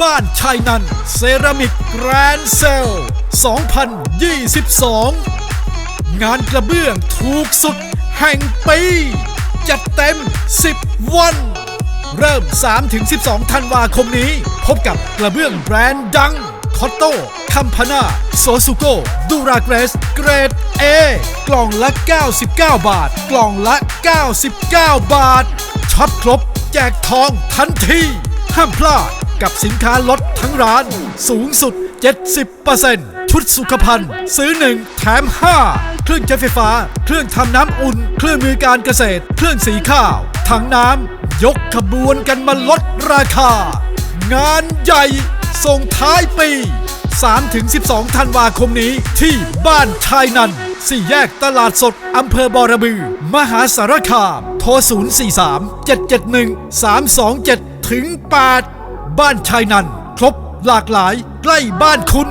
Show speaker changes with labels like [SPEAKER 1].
[SPEAKER 1] บ้านชายนันเซรามิกแกรนเซล 2022 งานกระเบื้องถูกสุดแห่งปี จัดเต็ม 10 วัน เริ่ม 3-12 ธันวาคมนี้ พบกับกระเบื้องแบรนด์ดังคอตโต้คัมพานาโซซูโกดูราเกรส เกรด A กล่องละ 99 บาท กล่องละ 99 บาทช็อปครบ แจกทองทันที ห้ามพลาด กับสินค้าลดทั้งร้าน สูงสุด 70%ชุดสุขภัณฑ์ ซื้อ 1 แถม 5 เครื่องใช้ไฟฟ้า เครื่องทำน้ำอุ่น เครื่องมือการเกษตร เครื่องสีข้าว ถังน้ำ ยกขบวนกันมาลดราคา งานใหญ่ ส่งท้ายปี 3-12 ธันวาคมนี้ที่บ้านชายนันสี่แยกตลาดสด อำเภอบอระบือ มหาสารคาม โทร 043 771 327 ถึง 8 บ้านชายนัน ครบหลากหลายใกล้บ้านคุณ